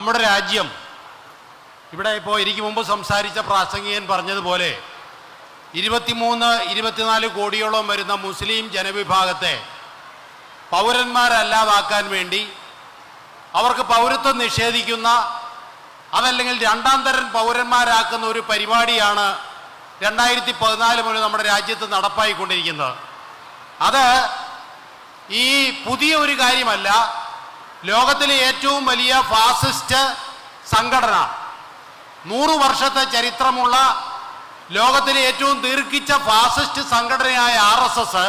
നമ്മുടെ രാജ്യം ഇവിടെ ഇപ്പോൾ എനിക്ക് മുമ്പ് സംസാരിച്ച പ്രാസംഗികൻ പറഞ്ഞതുപോലെ ഇരുപത്തിമൂന്ന് ഇരുപത്തിനാല് കോടിയോളം വരുന്ന മുസ്ലിം ജനവിഭാഗത്തെ പൗരന്മാരല്ലാതാക്കാൻ വേണ്ടി അവർക്ക് പൗരത്വം നിഷേധിക്കുന്ന അതല്ലെങ്കിൽ രണ്ടാം തരം പൗരന്മാരാക്കുന്ന ഒരു പരിപാടിയാണ് രണ്ടായിരത്തി പതിനാല് മുതൽ നമ്മുടെ രാജ്യത്ത് നടപ്പായിക്കൊണ്ടിരിക്കുന്നത്. അത് ഈ പുതിയ ഒരു കാര്യമല്ല. ലോകത്തിലെ ഏറ്റവും വലിയ ഫാസിസ്റ്റ് സംഘടന. നൂറു വർഷത്തെ ചരിത്രമുള്ള ലോകത്തിലെ ഏറ്റവും ദീർഘിച്ച ഫാസിസ്റ്റ് സംഘടനയായ ആർ എസ് എസ്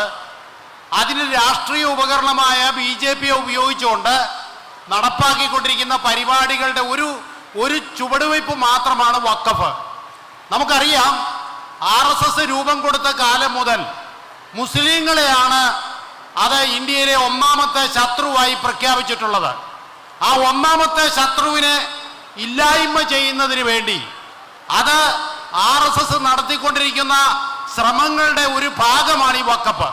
അതിന് രാഷ്ട്രീയ ഉപകരണമായ ബി ജെ പിയെ ഉപയോഗിച്ചുകൊണ്ട് നടപ്പാക്കിക്കൊണ്ടിരിക്കുന്ന പരിപാടികളുടെ ഒരു ഒരു ചുവടുവയ്പ് മാത്രമാണ് വക്കഫ് നമുക്കറിയാം ആർ എസ് എസ് രൂപം കൊടുത്ത കാലം മുതൽ മുസ്ലിങ്ങളെയാണ് അത് ഇന്ത്യയിലെ ഒന്നാമത്തെ ശത്രുവായി പ്രഖ്യാപിച്ചിട്ടുള്ളത്. ആ ഒന്നാമത്തെ ശത്രുവിനെ ഇല്ലായ്മ ചെയ്യുന്നതിന് വേണ്ടി അത് ആർ എസ് എസ് നടത്തിക്കൊണ്ടിരിക്കുന്ന ശ്രമങ്ങളുടെ ഒരു ഭാഗമാണ് ഈ വക്കപ്പ്.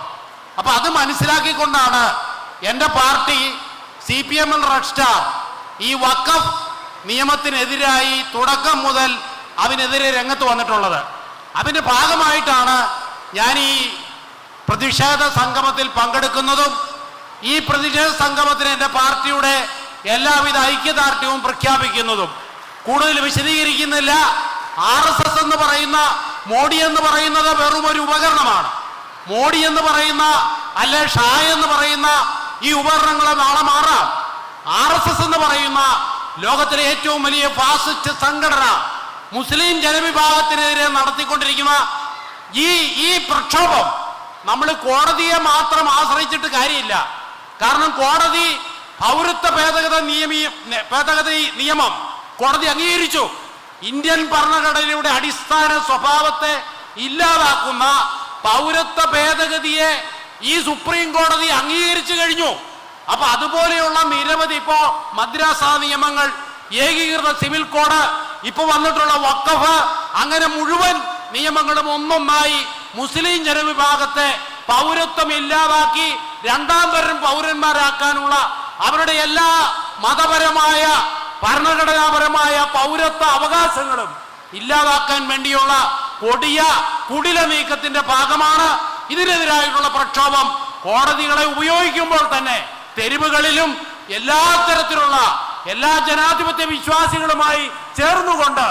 അപ്പൊ അത് മനസ്സിലാക്കിക്കൊണ്ടാണ് എന്റെ party C P M L star ഈ വക്കഫ് നിയമത്തിനെതിരായി തുടക്കം മുതൽ അതിനെതിരെ രംഗത്ത് വന്നിട്ടുള്ളത്. അതിന്റെ ഭാഗമായിട്ടാണ് ഞാൻ ഈ പ്രതിഷേധ സംഗമത്തിൽ പങ്കെടുക്കുന്നതും ഈ പ്രതിഷേധ സംഗമത്തിന് എന്റെ പാർട്ടിയുടെ എല്ലാവിധ ഐക്യദാർഢ്യവും പ്രഖ്യാപിക്കുന്നതും. കൂടുതൽ വിശദീകരിക്കുന്നില്ല. ആർ എസ് എസ് എന്ന് പറയുന്ന മോഡി എന്ന് പറയുന്നത് വെറും ഒരു ഉപകരണമാണ്. മോഡി എന്ന് പറയുന്ന അല്ലെ ഷാ എന്ന് പറയുന്ന ഈ ഉപകരണങ്ങളെ നാളെ മാറാം. ആർ എസ് എസ് എന്ന് പറയുന്ന ലോകത്തിലെ ഏറ്റവും വലിയ ഫാസിസ്റ്റ് സംഘടന മുസ്ലിം ജനവിഭാഗത്തിനെതിരെ നടത്തിക്കൊണ്ടിരിക്കുന്ന ഈ ഈ പ്രക്ഷോഭം നമ്മൾ കോടതിയെ മാത്രം ആശ്രയിച്ചിട്ട് കാര്യമില്ല. കാരണം കോടതി പൗരത്വ ഭേദഗത നിയമീ ഭേദഗതി നിയമം കോടതി അംഗീകരിച്ചു. ഇന്ത്യൻ ഭരണഘടനയുടെ അടിസ്ഥാന സ്വഭാവത്തെ ഇല്ലാതാക്കുന്ന പൗരത്വ ഭേദഗതിയെ ഈ സുപ്രീം കോടതി അംഗീകരിച്ചു കഴിഞ്ഞു. അപ്പൊ അതുപോലെയുള്ള നിരവധി ഇപ്പോ മദ്രാസ നിയമങ്ങൾ ഏകീകൃത സിവിൽ കോഡ് ഇപ്പൊ വന്നിട്ടുള്ള വക്കഫ് അങ്ങനെ മുഴുവൻ നിയമങ്ങളും ഒന്നൊന്നായി മുസ്ലിം ജനവിഭാഗത്തെ പൗരത്വം ഇല്ലാതാക്കി രണ്ടാം തരം പൗരന്മാരാക്കാനുള്ള അവരുടെ എല്ലാ മതപരമായ ഭരണഘടനാപരമായ പൗരത്വ അവകാശങ്ങളും ഇല്ലാതാക്കാൻ വേണ്ടിയുള്ള കൊടിയ കുടില നീക്കത്തിന്റെ ഭാഗമാണ്. ഇതിനെതിരായിട്ടുള്ള പ്രക്ഷോഭം കോടതികളെ ഉപയോഗിക്കുമ്പോൾ തന്നെ തെരുവുകളിലും എല്ലാ തരത്തിലുള്ള എല്ലാ ജനാധിപത്യ വിശ്വാസികളുമായി ചേർന്നുകൊണ്ട്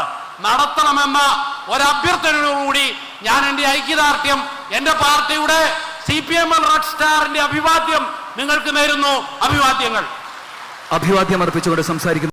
നടത്തണമെന്ന ഒരഭ്യർത്ഥനയോടുകൂടി ഞാൻ എന്റെ ഐക്യദാർഢ്യം എന്റെ പാർട്ടിയുടെ C P M L red സ്റ്റാറിന്റെ അഭിവാദ്യം നിങ്ങൾക്ക് നേരുന്നു. അഭിവാദ്യങ്ങൾ. അഭിവാദ്യം അർപ്പിച്ചുകൊണ്ട് സംസാരിക്കുന്നു.